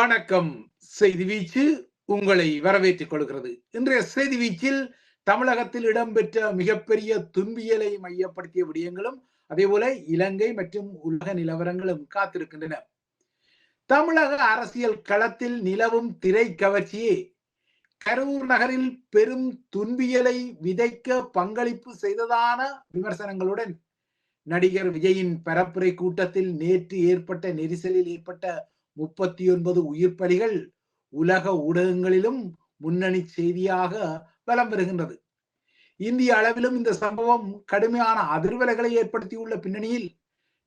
வணக்கம். செய்தி வீச்சு உங்களை வரவேற்றுக் கொள்கிறது. இன்றைய செய்தி வீச்சில் தமிழகத்தில் இடம்பெற்ற மிகப்பெரிய துன்பியலை மையப்படுத்திய விடயங்களும் அதேபோல இலங்கை மற்றும் உலக நிலவரங்களும் காத்திருக்கின்றன. தமிழக அரசியல் களத்தில் நிலவும் திரை கவர்ச்சியே கரூர் நகரில் பெரும் துன்பியலை விதைக்க பங்களிப்பு செய்ததான விமர்சனங்களுடன் நடிகர் விஜயின் பரப்புரை கூட்டத்தில் நேற்று ஏற்பட்ட நெரிசலில் ஏற்பட்ட முப்பத்தி ஒன்பது உயிர் பலிகள் உலக ஊடகங்களிலும் முன்னணி செய்தியாக வலம் வருகின்றது இந்திய அளவிலும் இந்த சம்பவம் கடுமையான அதிர்வலைகளை ஏற்படுத்தியுள்ள பின்னணியில்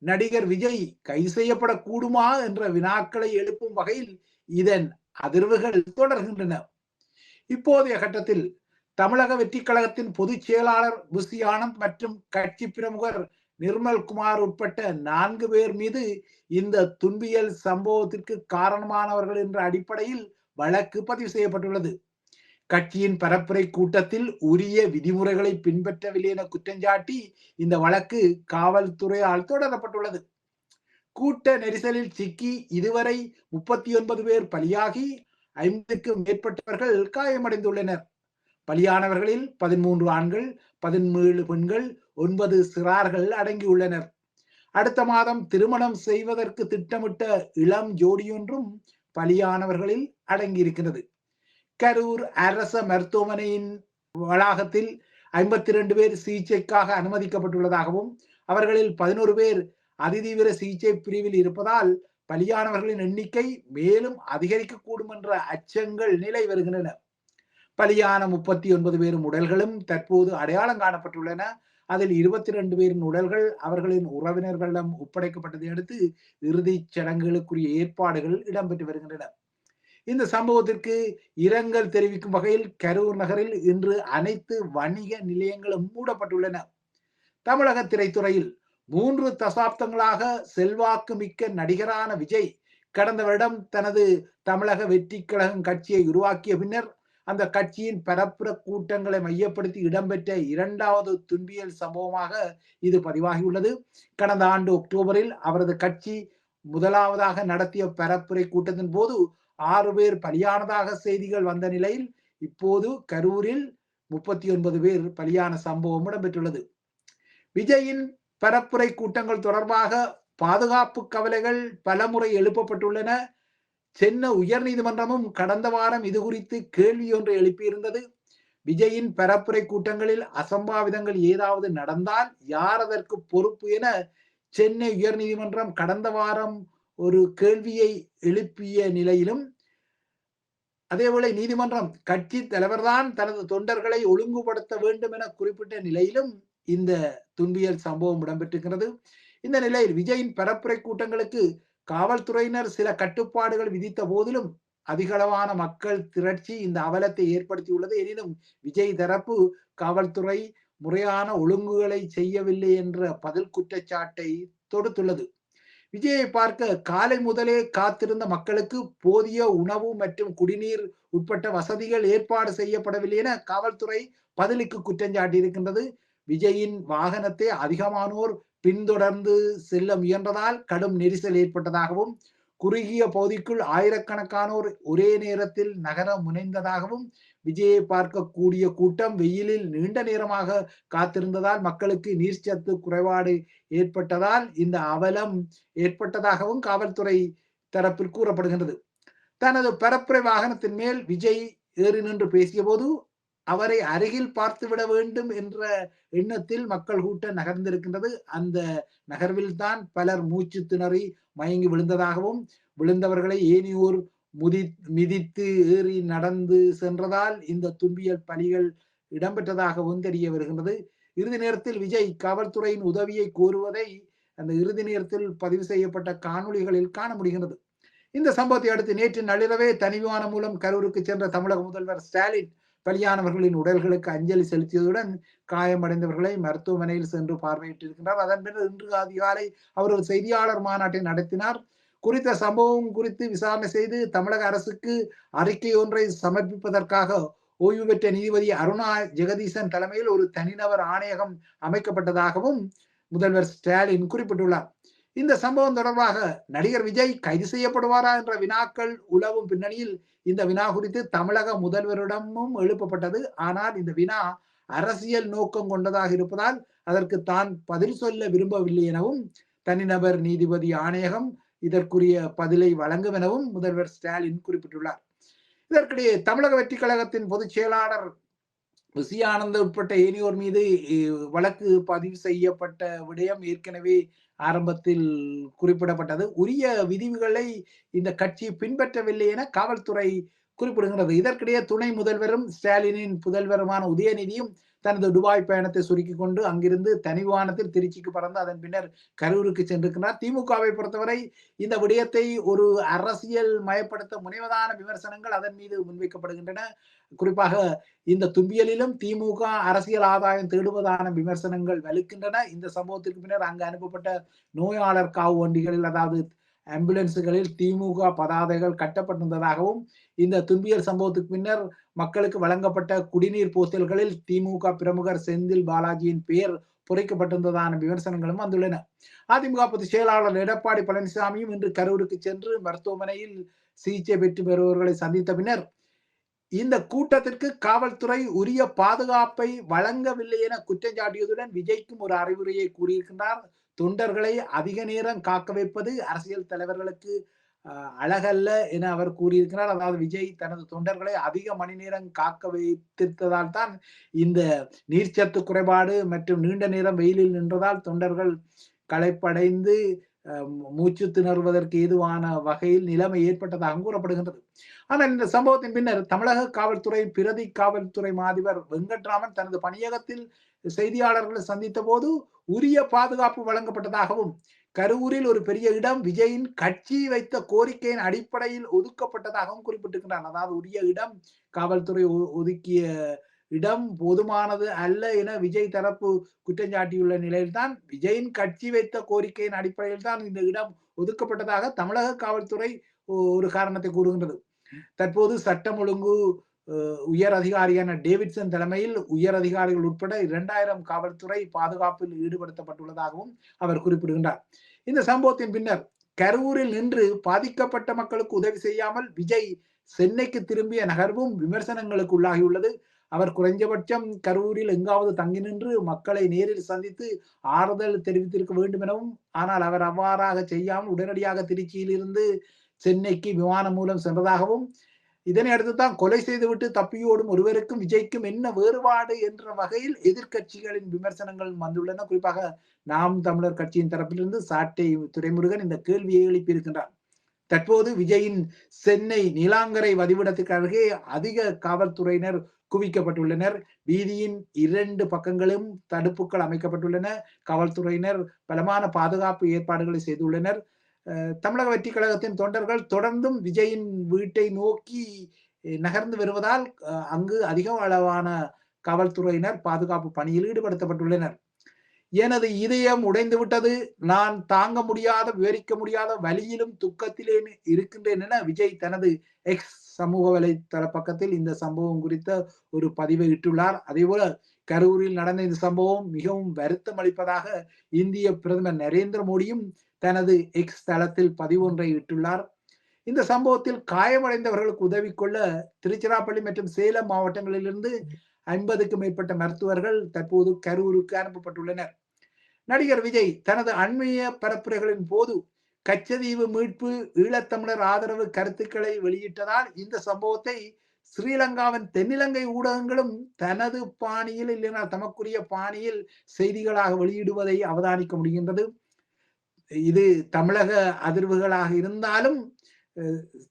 நடிகர் விஜய் கைது செய்யப்படக்கூடுமா என்ற வினாக்களை எழுப்பும் வகையில் இதன் அதிர்வுகள் தொடர்கின்றன. இப்போதைய கட்டத்தில் தமிழக வெற்றி கழகத்தின் பொதுச் செயலாளர் புசி ஆனந்த் மற்றும் கட்சி பிரமுகர் நிர்மல் குமார் உட்பட்ட நான்கு பேர் மீது இந்த துன்பியல் சம்பவத்திற்கு காரணமானவர்கள் என்ற அடிப்படையில் வழக்கு பதிவு செய்யப்பட்டுள்ளது. கட்சியின் பரப்புரை கூட்டத்தில் உரிய விதிமுறைகளை பின்பற்றவில்லை என குற்றஞ்சாட்டி இந்த வழக்கு காவல்துறையால் தொடரப்பட்டுள்ளது. கூட்ட நெரிசலில் சிக்கி இதுவரை முப்பத்தி ஒன்பது பேர் பலியாகி ஐம்பதுக்கும் மேற்பட்டவர்கள் காயமடைந்துள்ளனர். பலியானவர்களில் பதிமூன்று ஆண்கள் பதினேழு பெண்கள் ஒன்பது சிறார்கள் அடங்கியுள்ளனர். அடுத்த மாதம் திருமணம் செய்வதற்கு திட்டமிட்ட இளம் ஜோடியொன்றும் பலியானவர்களில் அடங்கியிருக்கிறது. கரூர் அரச மருத்துவமனையின் வளாகத்தில் ஐம்பத்தி ரெண்டு பேர் சிகிச்சைக்காக அனுமதிக்கப்பட்டுள்ளதாகவும் அவர்களில் பதினோரு பேர் அதிதீவிர சிகிச்சை பிரிவில் இருப்பதால் பலியானவர்களின் எண்ணிக்கை மேலும் அதிகரிக்கக்கூடும் என்ற அச்சங்கள் நிலை வருகின்றன பலியான முப்பத்தி ஒன்பது பேரும் உடல்களும் தற்போது அடையாளம் காணப்பட்டுள்ளன. அதில் இருபத்தி ரெண்டு பேரின் உடல்கள் அவர்களின் உறவினர்களிடம் ஒப்படைக்கப்பட்டதை அடுத்து இறுதிச் சடங்குகளுக்குரிய ஏற்பாடுகள் இடம்பெற்று வருகின்றன. இந்த சம்பவத்திற்கு இரங்கல் தெரிவிக்கும் வகையில் கரூர் நகரில் இன்று அனைத்து வணிக நிலையங்களும் மூடப்பட்டுள்ளன. தமிழக திரைத்துறையில் மூன்று தசாப்தங்களாக செல்வாக்கு மிக்க நடிகரான விஜய் கடந்த வருடம் தனது தமிழக வெற்றி கழகம் கட்சியை உருவாக்கிய பின்னர் அந்த கட்சியின் பரப்புற கூட்டங்களை மையப்படுத்தி இடம்பெற்ற இரண்டாவது துன்பியல் சம்பவமாக இது பதிவாகியுள்ளது. கடந்த ஆண்டு அக்டோபரில் அவரது கட்சி முதலாவதாக நடத்திய பரப்புரை கூட்டத்தின் போது ஆறு பேர் பலியானதாக செய்திகள் வந்த நிலையில் இப்போது கரூரில் முப்பத்தி ஒன்பது பேர் பலியான சம்பவம் இடம்பெற்றுள்ளது. விஜயின் பரப்புரை கூட்டங்கள் தொடர்பாக பாதுகாப்பு கவலைகள் பலமுறை எழுப்பப்பட்டுள்ளன. சென்னை உயர் நீதிமன்றமும் கடந்த வாரம் இது குறித்து கேள்வி ஒன்று எழுப்பியிருந்தது. விஜயின் பரப்புரை கூட்டங்களில் அசம்பாவிதங்கள் ஏதாவது நடந்தால் யார் அதற்கு பொறுப்பு என சென்னை உயர் நீதிமன்றம் கடந்த வாரம் ஒரு கேள்வியை எழுப்பிய நிலையிலும் அதேவேளை நீதிமன்றம் கட்சி தலைவர்தான் தனது தொண்டர்களை ஒழுங்குபடுத்த வேண்டும் என குறிப்பிட்ட நிலையிலும் இந்த துன்பியல் சம்பவம் இடம்பெற்றிருக்கிறது. இந்த நிலையில் விஜயின் பரப்புரை கூட்டங்களுக்கு காவல்துறையினர் சில கட்டுப்பாடுகள் விதித்த போதிலும் அதிகளவான மக்கள் திரட்சி இந்த அவலத்தை ஏற்படுத்தியுள்ளது. எனினும் விஜய் தரப்பு காவல்துறை முறையான ஒழுங்குகளை செய்யவில்லை என்ற பதில் குற்றச்சாட்டை தொடுத்துள்ளது. விஜயை பார்க்க காலை முதலே காத்திருந்த மக்களுக்கு போதிய உணவு மற்றும் குடிநீர் உட்பட்ட வசதிகள் ஏற்பாடு செய்யப்படவில்லை என காவல்துறை பதிலுக்கு குற்றம் சாட்டியிருக்கின்றது. விஜயின் வாகனத்தை அதிகமானோர் பின்தொடர்ந்து செல்ல முயன்றதால் கடும் நெரிசல் ஏற்பட்டதாகவும் குறுகிய பகுதிக்குள் ஆயிரக்கணக்கானோர் ஒரே நேரத்தில் நகர முனைந்ததாகவும் விஜயை பார்க்கக்கூடிய கூட்டம் வெயிலில் நீண்ட நேரமாக காத்திருந்ததால் மக்களுக்கு நீர்ச்சத்து குறைபாடு ஏற்பட்டதால் இந்த அவலம் ஏற்பட்டதாகவும் காவல்துறை தரப்பில் கூறப்படுகின்றது. தனது பரப்புரை வாகனத்தின் மேல் விஜய் ஏறி நின்று பேசிய போது அவரை அருகில் பார்த்து விட வேண்டும் என்ற எண்ணத்தில் மக்கள் கூட்டம் நகர்ந்திருக்கின்றது. அந்த நகர்வில் தான் பலர் மூச்சு திணறி மயங்கி விழுந்ததாகவும் விழுந்தவர்களை ஏனியூர் முதி மிதித்து ஏறி நடந்து சென்றதால் இந்த தும்பியல் பலிகள் இடம்பெற்றதாகவும் தெரிய வருகின்றது. இறுதி நேரத்தில் விஜய் காவல்துறையின் உதவியை கோருவதை அந்த இறுதி நேரத்தில் பதிவு செய்யப்பட்ட காணொளிகளில் காண முடிகின்றது. இந்த சம்பவத்தை அடுத்து நேற்று நள்ளிரவே தனிவானம் மூலம் கரூருக்கு சென்ற தமிழக முதல்வர் ஸ்டாலின் பலியானவர்களின் உடல்களுக்கு அஞ்சலி செலுத்தியதுடன் காயமடைந்தவர்களை மருத்துவமனையில் சென்று பார்வையிட்டிருக்கின்றார். அதன் பின்னர் இன்று அதிகாலை அவர் ஒரு செய்தியாளர் மாநாட்டை நடத்தினார். குறித்த சம்பவம் குறித்து விசாரணை செய்து தமிழக அரசுக்கு அறிக்கை ஒன்றை சமர்ப்பிப்பதற்காக ஓய்வு பெற்ற நீதிபதி அருணா ஜெகதீசன் தலைமையில் ஒரு தனிநபர் ஆணையகம் அமைக்கப்பட்டதாகவும் முதல்வர் ஸ்டாலின் குறிப்பிட்டுள்ளார். இந்த சம்பவம் தொடர்பாக நடிகர் விஜய் கைது செய்யப்படுவாரா என்ற வினாக்கள் உலவும் பின்னணியில் இந்த வினா குறித்து தமிழக முதல்வரிடமும் எழுப்பப்பட்டது. ஆனால் இந்த வினா அரசியல் நோக்கம் கொண்டதாக இருப்பதால் அதற்கு தான் பதில் சொல்ல விரும்பவில்லை எனவும் தனிநபர் நீதிபதி ஆணையகம் இதற்குரிய பதிலை வழங்கும் எனவும் முதல்வர் ஸ்டாலின் குறிப்பிட்டுள்ளார். இதற்கிடையே தமிழக வெற்றி கழகத்தின் பொதுச் செயலாளர் விசியானந்த உட்பட்ட ஏனியோர் மீது வழக்கு பதிவு செய்யப்பட்ட விடயம் ஏற்கனவே ஆரம்பத்தில் குறிப்பிடப்பட்டது. உரிய விதிவுகளை இந்த கட்சி பின்பற்றவில்லை என காவல்துறை குறிப்பிடுகிறது இதற்கிடையே துணை முதல்வரும் ஸ்டாலினின் புதல்வருமான உதயநிதியும் தனது துபாய் பயணத்தை சுருக்கி கொண்டு அங்கிருந்து தனிவானத்தில் திருச்சிக்கு பறந்து அதன் பின்னர் கரூருக்கு சென்றிருக்கிறார். திமுகவை பொறுத்தவரை இந்த விடயத்தை ஒரு அரசியல் மயப்படுத்த முனைவதான விமர்சனங்கள் அதன் மீது முன்வைக்கப்படுகின்றன. குறிப்பாக இந்த தும்பியலிலும் திமுக அரசியல் ஆதாயம் தேடுவதான விமர்சனங்கள் வலுக்கின்றன. இந்த சம்பவத்திற்கு பின்னர் அங்கு அனுப்பப்பட்ட நோயாளர் காவு வண்டிகளில் அதாவது ஆம்புலன்ஸுகளில் திமுக பதாதைகள் கட்டப்பட்டிருந்ததாகவும் இந்த தும்பியல் சம்பவத்துக்கு பின்னர் மக்களுக்கு வழங்கப்பட்ட குடிநீர் போஸ்டல்களில் திமுக பிரமுகர் செந்தில் பாலாஜியின் பெயர் பொறிக்கப்பட்டிருந்ததான விமர்சனங்களும் வந்துள்ளன. அதிமுக பொதுச் செயலாளர் எடப்பாடி பழனிசாமியும் இன்று கரூருக்கு சென்று மருத்துவமனையில் சிகிச்சை பெற்று வருபவர்களை சந்தித்த பின்னர் இந்த கூட்டத்திற்கு காவல்துறை உரிய பாதுகாப்பை வழங்கவில்லை என குற்றம் சாட்டியதுடன் விஜய்க்கும் ஒரு அறிவுரையை கூறியிருக்கின்றார். தொண்டர்களை அதிக நேரம் காக்க வைப்பது அரசியல் தலைவர்களுக்கு அழகல்ல என அவர் கூறியிருக்கிறார். அதாவது விஜய் தனது தொண்டர்களை அதிக மணி நேரம் காக்க வைத்திருத்ததால் தான் இந்த நீர்ச்சத்து குறைபாடு மற்றும் நீண்ட நேரம் வெயிலில் நின்றதால் தொண்டர்கள் களைப்படைந்து மூச்சு திணறுவதற்கு ஏதுவான வகையில் நிலைமை ஏற்பட்டதாக கூறப்படுகின்றது. ஆனால் இந்த சம்பவத்தின் பின்னர் தமிழக காவல்துறை பிரதி காவல்துறை மாதிபர் வெங்கட்ராமன் தனது பணியகத்தில் செய்தியாளர்களை சந்தித்த போது உரிய பாதுகாப்பு வழங்கப்பட்டதாகவும் கரூரில் ஒரு பெரிய இடம் விஜயின் கட்சி வைத்த கோரிக்கையின் அடிப்படையில் ஒதுக்கப்பட்டதாகவும் குறிப்பிட்டிருக்கிறார். அதாவது உரிய இடம் காவல்துறை ஒதுக்கிய இடம் போதுமானது அல்ல என விஜய் தரப்பு குற்றம் சாட்டியுள்ள நிலையில்தான் விஜயின் கட்சி வைத்த கோரிக்கையின் அடிப்படையில் தான் இந்த இடம் ஒதுக்கப்பட்டதாக தமிழக காவல்துறை ஒரு காரணத்தை கூறுகின்றது. தற்போது சட்டம் ஒழுங்கு உயர் அதிகாரியான டேவிட்சன் தலைமையில் உயர் அதிகாரிகள் உட்பட இரண்டாயிரம் காவல்துறை பாதுகாப்பில் ஈடுபடுத்தப்பட்டுள்ளதாகவும் அவர் குறிப்பிடுகின்றார். இந்த சம்பவத்தின் பின்னர் கரூரில் நின்று பாதிக்கப்பட்ட மக்களுக்கு உதவி செய்யாமல் விஜய் சென்னைக்கு திரும்பிய நகர்வும் விமர்சனங்களுக்கு உள்ளாகியுள்ளது. அவர் குறைஞ்சபட்சம் கரூரில் எங்காவது தங்கி நின்று மக்களை நேரில் சந்தித்து ஆறுதல் தெரிவித்திருக்க வேண்டும் எனவும் ஆனால் அவர் அவ்வாறாக செய்யாமல் உடனடியாக திருச்சியில் இருந்து சென்னைக்கு விமானம் மூலம் சென்றதாகவும் இதனை அடுத்துதான் கொலை செய்துவிட்டு தப்பியோடும் ஒருவருக்கும் விஜய்க்கும் என்ன வேறுபாடு என்ற வகையில் எதிர்கட்சிகளின் விமர்சனங்கள் வந்துள்ளன. குறிப்பாக நாம் தமிழர் கட்சியின் தரப்பிலிருந்து சாட்டை துறைமுருகன் இந்த கேள்வியை எழுப்பியிருக்கின்றார். தற்போது விஜயின் சென்னை நீலாங்கரை வதிவிடத்துக்கு அருகே அதிக காவல்துறையினர் குவிக்கப்பட்டுள்ளனர். வீதியின் இரண்டு பக்கங்களும் தடுப்புகள் அமைக்கப்பட்டுள்ளன. காவல்துறையினர் பலமான பாதுகாப்பு ஏற்பாடுகளை செய்துள்ளனர். தமிழக வெற்றி கழகத்தின் தொண்டர்கள் தொடர்ந்தும் விஜயின் வீட்டை நோக்கி நகர்ந்து வருவதால் அங்கு அதிக அளவான காவல்துறையினர் பாதுகாப்பு பணியில் ஈடுபடுத்தப்பட்டுள்ளனர். எனது இதயம் உடைந்து விட்டது நான் தாங்க முடியாத விவரிக்க முடியாத வழியிலும் துக்கத்திலே இருக்கின்றேன் என விஜய் தனது எக்ஸ் சமூக வலைத்தள பக்கத்தில் இந்த சம்பவம் குறித்த ஒரு பதிவை இட்டுள்ளார். அதேபோல கரூரில் நடந்த இந்த சம்பவம் மிகவும் வருத்தம் அளிப்பதாக இந்திய பிரதமர் நரேந்திர மோடியும் தனது எக்ஸ் தளத்தில் பதிவொன்றை இட்டுள்ளார். இந்த சம்பவத்தில் காயமடைந்தவர்களுக்கு உதவி கொள்ள திருச்சிராப்பள்ளி மற்றும் சேலம் மாவட்டங்களிலிருந்து ஐம்பதுக்கும் மேற்பட்ட மருத்துவர்கள் தற்போது கரூருக்கு அனுப்பப்பட்டுள்ளனர். நடிகர் விஜய் தனது அண்மைய பரப்புரைகளின் போது கச்சதீவு மீட்பு ஈழத்தமிழர் ஆதரவு கருத்துக்களை வெளியிட்டதால் இந்த சம்பவத்தை ஸ்ரீலங்காவின் தென்னிலங்கை ஊடகங்களும் தனது பாணியில் இல்லைனா தமக்குரிய பாணியில் செய்திகளாக வெளியிடுவதை அவதானிக்க முடிகின்றது. இது தமிழக அதிர்வுகளாக இருந்தாலும்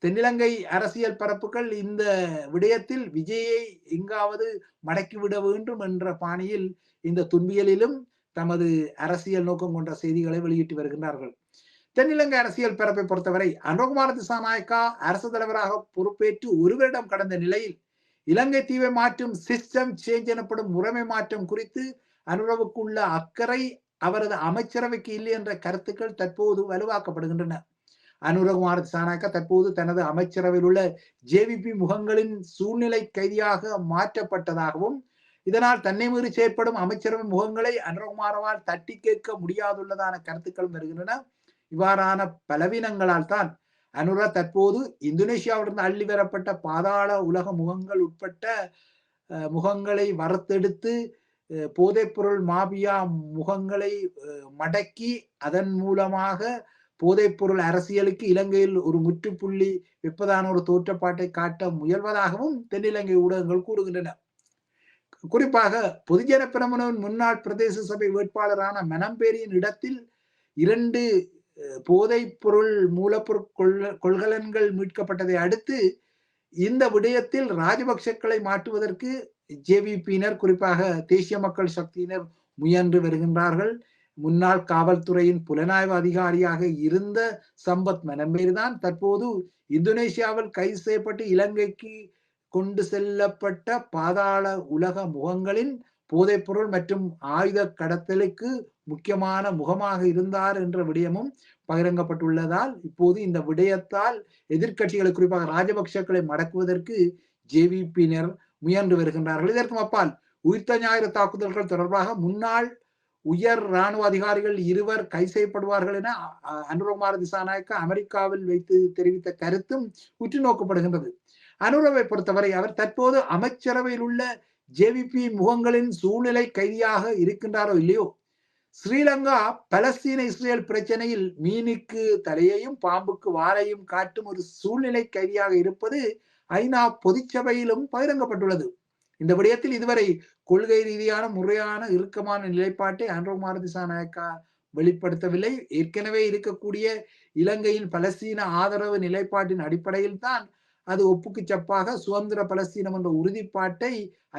தென்னிலங்கை அரசியல் பரப்புகள் இந்த விடயத்தில் விஜயை எங்காவது மடக்கிவிட வேண்டும் என்ற பாணியில் இந்த துன்பியலிலும் தமது அரசியல் நோக்கம் கொண்ட செய்திகளை வெளியிட்டு வருகின்றார்கள். தென்னிலங்கை அரசியல் பரப்பை பொறுத்தவரை அனுகுமார திசாநாயக்கா அரசு தலைவராக பொறுப்பேற்று ஒரு வருடம் கடந்த நிலையில் இலங்கை தீவை மாற்றும் சிஸ்டம் சேஞ்ச் எனப்படும் முறைமை மாற்றம் குறித்து அனுரவுக்குள்ள அக்கறை அவரது அமைச்சரவைக்கு இல்லை என்ற கருத்துக்கள் தற்போது வலுவாக்கப்படுகின்றன. அனுரகுமார் திசாநாயக்கா தற்போது தனது அமைச்சரவையில் உள்ள ஜேவிபி முகங்களின் சூழ்நிலை கைதியாக மாற்றப்பட்டதாகவும் இதனால் தன்னை மீறி செயற்படும் அமைச்சரவை முகங்களை அனுரகுமாரவால் தட்டி கேட்க முடியாதுள்ளதான கருத்துக்களும் வருகின்றன. இவ்வாறான பலவீனங்களால் தான் அனுரா தற்போது இந்தோனேஷியாவிலிருந்து அள்ளி வரப்பட்ட பாதாள உலக முகங்கள் உட்பட்ட முகங்களை வறுத்தெடுத்து போதைப்பொருள் மாபியா முகங்களை மடக்கி அதன் மூலமாக போதைப்பொருள் அரசியலுக்கு இலங்கையில் ஒரு முற்றுப்புள்ளி வைப்பதான ஒரு தோற்றப்பாட்டை காட்ட முயல்வதாகவும் தென்னிலங்கை ஊடகங்கள் கூறுகின்றன. குறிப்பாக பொதுஜன பிரமணன் முன்னாள் பிரதேச சபை வேட்பாளரான மனம்பேரியின் இடத்தில் இரண்டு போதைப்பொருள் மூலப்பொருள் கொள்கலன்கள் மீட்கப்பட்டதை அடுத்து இந்த விடயத்தில் ராஜபக்சக்களை மாற்றுவதற்கு ஜேவிபியினர் குறிப்பாக தேசிய மக்கள் சக்தியினர் முயன்று வருகின்றார்கள். முன்னாள் காவல்துறையின் புலனாய்வு அதிகாரியாக இருந்த சம்பத் மனம்பேரிதான் தற்போது இந்தோனேஷியாவில் கைது செய்யப்பட்டு இலங்கைக்கு கொண்டு செல்லப்பட்ட பாதாள உலக முகங்களின் போதைப்பொருள் மற்றும் ஆயுத கடத்தலுக்கு முக்கியமான முகமாக இருந்தார் என்ற விடயமும் பகிரங்கப்பட்டுள்ளதால் இப்போது இந்த விடயத்தால் எதிர்கட்சிகளை குறிப்பாக ராஜபக்சக்களை மடக்குவதற்கு ஜேவிபியினர் முயன்று வருகின்றார்கள். இதற்கும் அப்பால் உயிர்த்த ஞாயிறு தாக்குதல்கள் தொடர்பாக முன்னாள் உயர் இராணுவ அதிகாரிகள் இருவர் கை செய்யப்படுவார்கள் என அனுரகுமார திசாநாயக்க அமெரிக்காவில் வைத்து தெரிவித்த கருத்தும் உற்று நோக்கப்படுகின்றது அனுரவை பொறுத்தவரை அவர் தற்போது அமைச்சரவையில் உள்ள ஜேவிபி முகங்களின் சூழ்நிலை கைதியாக இருக்கின்றாரோ இல்லையோ? ஸ்ரீலங்கா பலஸ்தீன இஸ்ரேல் பிரச்சனையில் மீனுக்கு தலையையும் பாம்புக்கு வாரையும் காட்டும் ஒரு சூழ்நிலை கைதியாக இருப்பது ஐநா பொதுச்சபையிலும் பகிரங்கப்பட்டுள்ளது. இந்த விடயத்தில் இதுவரை கொள்கை ரீதியான முறையான இறுக்கமான நிலைப்பாட்டை ஆண்ட்ரோ மாரதிசா நாயக்கா வெளிப்படுத்தவில்லை. ஏற்கனவே இருக்கக்கூடிய இலங்கையின் பலஸ்தீன ஆதரவு நிலைப்பாட்டின் அடிப்படையில் தான் அது ஒப்புக்கு சப்பாக சுதந்திர பலஸ்தீனம் என்ற உறுதிப்பாட்டை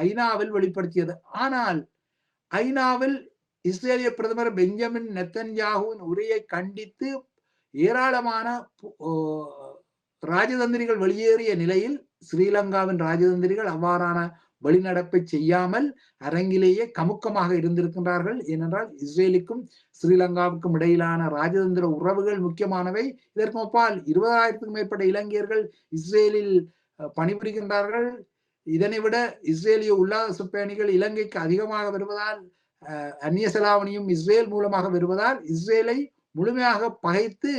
ஐநாவில் வெளிப்படுத்தியது. ஆனால் ஐநாவில் இஸ்ரேலிய பிரதமர் பெஞ்சமின் நெத்தன்யாகுவின் உரையை கண்டித்து ஏராளமான ராஜதந்திரிகள் வெளியேறிய நிலையில் ஸ்ரீலங்காவின் ராஜதந்திரிகள் அவ்வாறான வெளிநடப்பை செய்யாமல் அரங்கிலேயே கமுக்கமாக இருந்திருக்கின்றார்கள். ஏனென்றால் இஸ்ரேலுக்கும் ஸ்ரீலங்காவுக்கும் இடையிலான ராஜதந்திர உறவுகள் முக்கியமானவை. இதற்கு ஒப்பால் இருபதாயிரத்துக்கும் மேற்பட்ட இலங்கையர்கள் இஸ்ரேலில் பணிபுரிகின்றார்கள். இதனை விட இஸ்ரேலிய உல்லாச பயணிகள் இலங்கைக்கு அதிகமாக வருவதால் அந்நிய செலாவணியும் இஸ்ரேல் மூலமாக வருவதால் இஸ்ரேலை முழுமையாக பகைத்து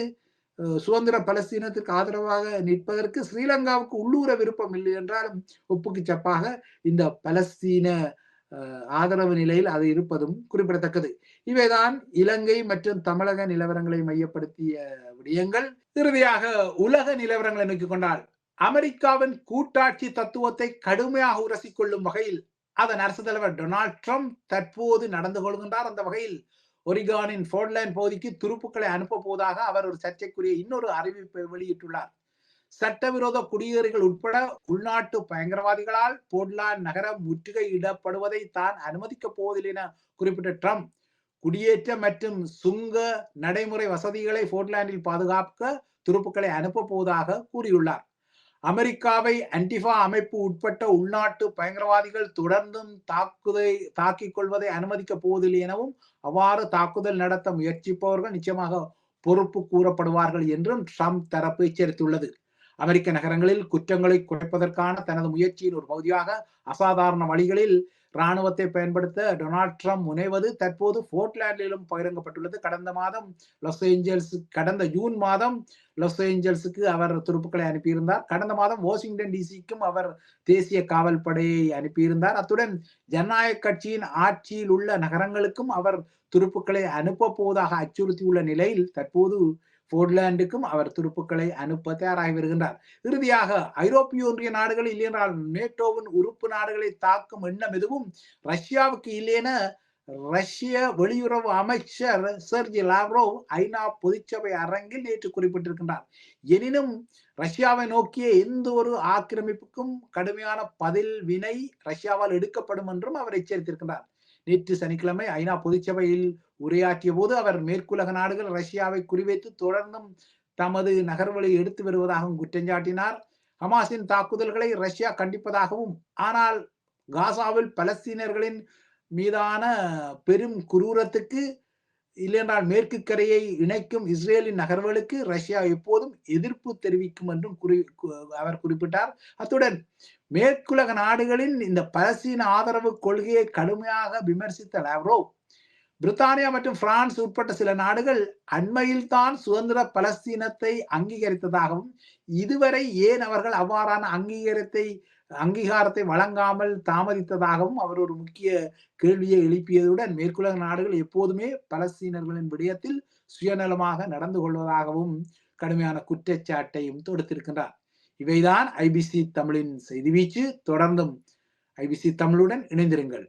சுதந்திர பலஸ்தீனத்துக்கு ஆதரவாக நிற்பதற்கு ஸ்ரீலங்காவுக்கு உள்ளூர விருப்பம் இல்லை என்றாலும் ஒப்புக்கு சப்பாக இந்த பலஸ்தீன ஆதரவு நிலையில் அது இருப்பதும் குறிப்பிடத்தக்கது. இவைதான் இலங்கை மற்றும் தமிழக நிலவரங்களை மையப்படுத்திய விடயங்கள். இறுதியாக உலக நிலவரங்களை நோக்கிக் கொண்டால் அமெரிக்காவின் கூட்டாட்சி தத்துவத்தை கடுமையாக உரசிக்கொள்ளும் வகையில் அதன் அரசு தலைவர் டொனால்ட் ட்ரம்ப் தற்போது நடந்து கொள்கின்றார். அந்த வகையில் ஒரிகானின் போர்ட்லேண்ட் பகுதிக்கு துருப்புக்களை அனுப்ப போவதாக அவர் ஒரு சர்ச்சைக்குரிய இன்னொரு அறிவிப்பை வெளியிட்டுள்ளார். சட்டவிரோத குடியேறிகள் உட்பட உள்நாட்டு பயங்கரவாதிகளால் போர்ட்லாண்ட் நகரம் முற்றுகையிடப்படுவதை தான் அனுமதிக்கப் போவதில்லை என குறிப்பிட்ட ட்ரம்ப் குடியேற்ற மற்றும் சுங்க நடைமுறை வசதிகளை போர்ட்லாண்டில் பாதுகாக்க துருப்புக்களை அனுப்ப போவதாக கூறியுள்ளார். அமெரிக்காவை அன்டிஃபா அமைப்பு உட்பட்ட உள்நாட்டு பயங்கரவாதிகள் தொடர்ந்தும் தாக்குதை தாக்கிக் கொள்வதை அனுமதிக்கப் போவதில்லை எனவும் அவ்வாறு தாக்குதல் நடத்த முயற்சிப்பவர்கள் நிச்சயமாக பொறுப்பு கூறப்படுவார்கள் என்றும் ட்ரம்ப் தரப்பு எச்சரித்துள்ளது. அமெரிக்க நகரங்களில் குற்றங்களை குறைப்பதற்கான தனது முயற்சியின் ஒரு பகுதியாக அசாதாரண வழிகளில் இராணுவத்தை பயன்படுத்த டொனால்ட் ட்ரம்ப் முனைவது தற்போது போர்ட்லாண்டிலும் பகிரங்கப்பட்டுள்ளது. கடந்த மாதம் லாஸ் ஏஞ்சல்ஸ் கடந்த ஜூன் மாதம் லாஸ் ஏஞ்சல்ஸுக்கு அவர் துருப்புக்களை அனுப்பியிருந்தார். கடந்த மாதம் வாஷிங்டன் டிசிக்கும் அவர் தேசிய காவல் படையை அனுப்பியிருந்தார். அத்துடன் ஜனநாயக கட்சியின் ஆட்சியில் உள்ள நகரங்களுக்கும் அவர் துருப்புக்களை அனுப்ப போவதாக அச்சுறுத்தியுள்ள நிலையில் தற்போது போர்ட்லாண்டுக்கும் அவர் துருப்புக்களை அனுப்ப தயாராகி வருகின்றார். இறுதியாக ஐரோப்பிய ஒன்றிய நாடுகள் இல்லையென்றால் நேட்டோவின் உறுப்பு நாடுகளை தாக்கும் எண்ணம் எதுவும் ரஷ்யாவுக்கு இல்லையென ரஷ்ய வெளியுறவு அமைச்சர் சர்ஜி லாவ்ரோவ் ஐநா பொதுச்சபை அரங்கில் நேற்று குறிப்பிட்டிருக்கின்றார். எனினும் ரஷ்யாவை நோக்கிய எந்த ஒரு ஆக்கிரமிப்புக்கும் கடுமையான பதில் வினை ரஷ்யாவால் எடுக்கப்படும் என்றும் அவர் எச்சரித்திருக்கின்றார். நேற்று சனிக்கிழமை ஐநா பொதுச்சபையில் உரையாற்றிய போது அவர் மேற்குலக நாடுகள் ரஷ்யாவை குறிவைத்து தொடர்ந்தும் தமது நகர்வழி எடுத்து வருவதாகவும் குற்றஞ்சாட்டினார் ஹமாஸின் தாக்குதல்களை ரஷ்யா கண்டிப்பதாகவும் ஆனால் காசாவில் பலஸ்தீனர்களின் மீதான பெரும் குரூரத்துக்கு இல்லையென்றால் மேற்கு கரையை இணைக்கும் இஸ்ரேலின் நகர்வுகளுக்கு ரஷ்யா எப்போதும் எதிர்ப்பு தெரிவிக்கும் என்றும் குறி அவர் குறிப்பிட்டார். அத்துடன் மேற்குலக நாடுகளின் இந்த பலஸ்தீன ஆதரவு கொள்கையை கடுமையாக விமர்சித்த லவ்ரோ பிரித்தானியா மற்றும் பிரான்ஸ் உட்பட்ட சில நாடுகள் அண்மையில் தான் சுதந்திர பலஸ்தீனத்தை அங்கீகரித்ததாகவும் இதுவரை ஏன் அவர்கள் அவ்வாறான அங்கீகாரத்தை அங்கீகாரத்தை வழங்காமல் தாமதித்ததாகவும் அவர் ஒரு முக்கிய கேள்வியை எழுப்பியதுடன் மேற்குலக நாடுகள் எப்போதுமே பலஸ்தீனர்களின் விடயத்தில் சுயநலமாக நடந்து கொள்வதாகவும் கடுமையான குற்றச்சாட்டையும் தொடுத்திருக்கின்றார். இவைதான் ஐபிசி தமிழின் செய்தி வீச்சு. தொடர்ந்தும் ஐபிசி தமிழுடன் இணைந்திருங்கள்.